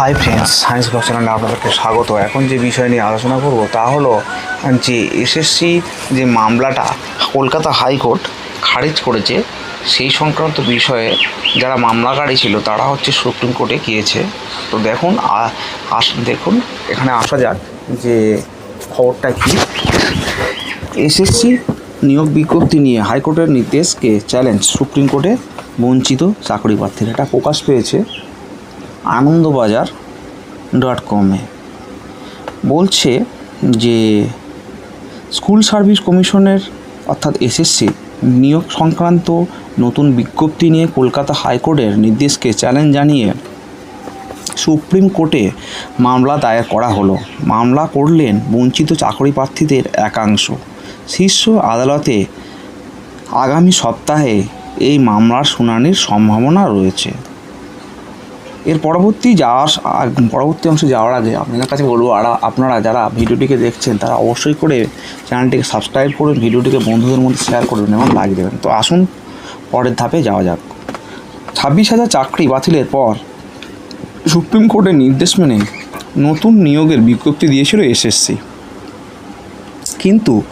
Hi friends science class চ্যানেলে আপনাদেরকে স্বাগত। এখন যে বিষয় নিয়ে আলোচনা করব তা হলো, যে এসএসসি যে মামলাটা কলকাতা হাইকোর্ট খারিজ করেছে, সেই সংক্রান্ত বিষয়ে যারা মামলাকারী ছিল, তারা হচ্ছে সুপ্রিম কোর্টে গিয়েছে। তো দেখুন আস, দেখুন, এখানে আসা যাক যে খবরটা কী। এসএসসি নিয়োগ বিজ্ঞপ্তি নিয়ে হাইকোর্টের নির্দেশকে চ্যালেঞ্জ সুপ্রিম কোর্টে বঞ্চিত চাকরি প্রার্থীরা। এটা প্রকাশ পেয়েছে। আনন্দবাজার ডট কমে বলছে যে স্কুল সার্ভিস কমিশনের অর্থাৎ এসএসসি নিয়োগ সংক্রান্ত নতুন বিজ্ঞপ্তি নিয়ে কলকাতা হাইকোর্টের নির্দেশকে চ্যালেঞ্জ জানিয়ে সুপ্রিম কোর্টে মামলা দায়ের করা হলো। মামলা করলেন বঞ্চিত চাকরি প্রার্থীদের একাংশ। শীর্ষ আদালতে আগামী সপ্তাহে এই মামলার শুনানির সম্ভাবনা রয়েছে। এর পরবর্তী যাওয়ার পরবর্তী অংশে যাওয়ার আগে আপনাদের কাছে বলব, আর, আপনারা যারা ভিডিওটিকে দেখছেন, তারা অবশ্যই করে চ্যানেলটিকে সাবস্ক্রাইব করুন, ভিডিওটিকে বন্ধুদের মধ্যে শেয়ার করবেন এবং লাইক দেবেন। তো আসুন, পরের ধাপে যাওয়া যাক। ছাব্বিশ হাজার চাকরি বাতিলের পর সুপ্রিম কোর্টের নির্দেশ মেনে নতুন নিয়োগের বিজ্ঞপ্তি দিয়েছিল এসএসসি। কিন্তু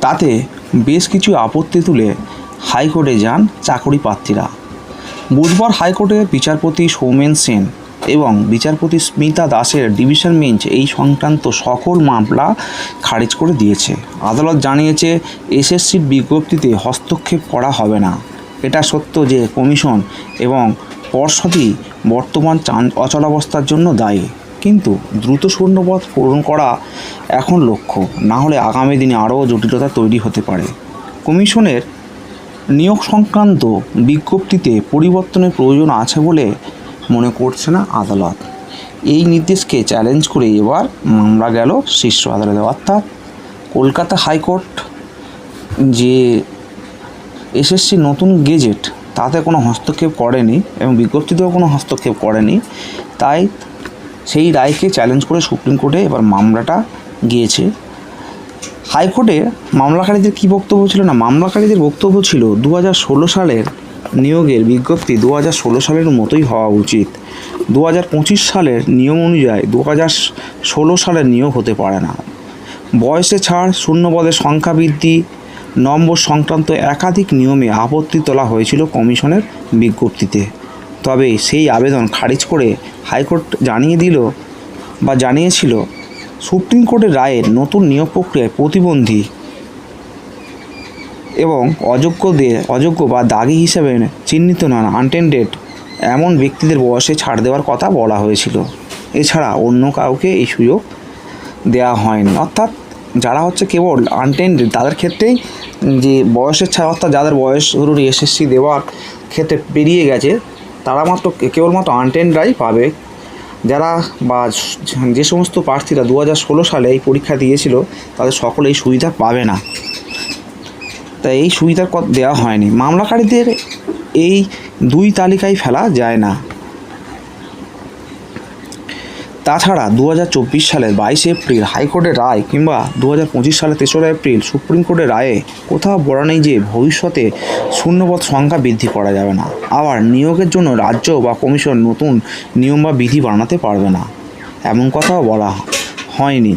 তাতে বেশ কিছু আপত্তি তুলে হাইকোর্টে যান চাকরি প্রার্থীরা। বুধবার হাইকোর্টের বিচারপতি সৌমেন সেন এবং বিচারপতি স্মিতা দাসের ডিভিশন বেঞ্চ এই সংক্রান্ত সকল মামলা খারিজ করে দিয়েছে। আদালত জানিয়েছে এসএসসির বিজ্ঞপ্তিতে হস্তক্ষেপ করা হবে না। এটা সত্য যে কমিশন এবং পর্ষদই বর্তমান অচলাবস্থার জন্য দায়ী। কিন্তু দ্রুত শূন্যপদ পূরণ করা এখন লক্ষ্য। না হলে আগামী দিনে আরও জটিলতা তৈরি হতে পারে। কমিশনের নিয়োগ সংক্রান্ত বিজ্ঞপ্তিতে পরিবর্তনের প্রয়োজন আছে বলে মনে করছে না আদালত। এই নির্দেশকে চ্যালেঞ্জ করে এবার মামলা গেল শীর্ষ আদালতে। অর্থাৎ কলকাতা হাইকোর্ট যে এসএসসি নতুন গেজেট, তাতে কোনো হস্তক্ষেপ করেনি এবং বিজ্ঞপ্তিতেও কোনো হস্তক্ষেপ করেনি। তাই সেই রায়কে চ্যালেঞ্জ করে সুপ্রিম কোর্টে এবার মামলাটা গিয়েছে। হাইকোর্টে মামলাকারীদের কী বক্তব্য ছিল না? মামলাকারীদের বক্তব্য ছিল দু হাজার ষোলো সালের নিয়োগের বিজ্ঞপ্তি দু হাজার ষোলো সালের মতোই হওয়া উচিত। দু হাজার পঁচিশ সালের নিয়ম অনুযায়ী দু হাজার ষোলো সালের নিয়োগ হতে পারে না। বয়সে ছাড়, শূন্য পদের সংখ্যা বৃদ্ধি, নম্বর সংক্রান্ত একাধিক নিয়মে আপত্তি তোলা হয়েছিল কমিশনের বিজ্ঞপ্তিতে। তবে সেই আবেদন খারিজ করে হাইকোর্ট জানিয়ে দিল বা জানিয়েছিল সুপ্রিম কোর্টের রায়ের নতুন নিয়োগ প্রক্রিয়ায় প্রতিবন্ধী এবং অযোগ্যদের, অযোগ্য বা দাগি হিসেবে চিহ্নিত নন আনটেন্ডেড এমন ব্যক্তিদের বয়সে ছাড় দেওয়ার কথা বলা হয়েছিল। এছাড়া অন্য কাউকে এই সুযোগ দেওয়া হয়নি। অর্থাৎ যারা হচ্ছে কেবল আনটেন্ডেড তাদের ক্ষেত্রেই যে বয়সের ছাড়, অর্থাৎ যাদের বয়স ধরুন এসএসসি দেওয়ার ক্ষেত্রে পেরিয়ে গেছে, তারা মাত্র, কেবলমাত্র আনটেন্ডরাই পাবে। যারা বা যে সমস্ত প্রার্থীরা দু হাজার ষোলো সালে এই পরীক্ষা দিয়েছিল, তাদের সকলে এই সুবিধা পাবে না। তাই এই সুবিধার দেওয়া হয়নি। মামলাকারীদের এই দুই তালিকায় ফেলা যায় না। তাছাড়া দু হাজার চব্বিশ সালের বাইশে এপ্রিল হাইকোর্টের রায় কিংবা দু সালের তেসরা এপ্রিল সুপ্রিম কোর্টের রায়ে কোথাও বলা নেই যে ভবিষ্যতে শূন্যপদ সংখ্যা বৃদ্ধি করা যাবে না। আবার নিয়োগের জন্য রাজ্য বা কমিশন নতুন নিয়ম বা বিধি বানাতে পারবে না। এমন কথাও বলা হয়নি।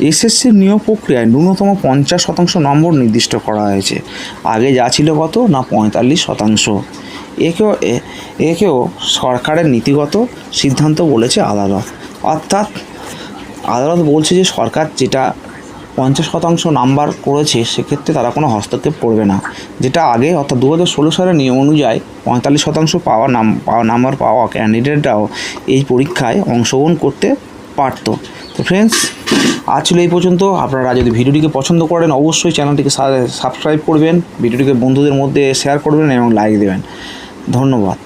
এসএসসির নিয়োগ প্রক্রিয়ায় ন্যূনতম পঞ্চাশ শতাংশ নম্বর নির্দিষ্ট করা হয়েছে। আগে যা ছিল কত? না পঁয়তাল্লিশ শতাংশ। একেও একেও সরকারের নীতিগত সিদ্ধান্ত বলেছে আদালত। অর্থাৎ আদালত বলছে যে সরকার যেটা পঞ্চাশ শতাংশ নাম্বার করেছে, সেক্ষেত্রে তারা কোনো হস্তক্ষেপ করবে না। যেটা আগে, অর্থাৎ দু হাজার ষোলো সালের নিয়ম অনুযায়ী পঁয়তাল্লিশ শতাংশ পাওয়া নাম পাওয়া নাম্বার পাওয়া ক্যান্ডিডেটরাও এই পরীক্ষায় অংশগ্রহণ করতে পারতো। তো ফ্রেন্ডস আজ ছিল এই পর্যন্ত। আপনারা যদি ভিডিওটিকে পছন্দ করেন, অবশ্যই চ্যানেলটিকে সাবস্ক্রাইব করবেন, ভিডিওটিকে বন্ধুদের মধ্যে শেয়ার করবেন এবং লাইক দেবেন। ধন্যবাদ।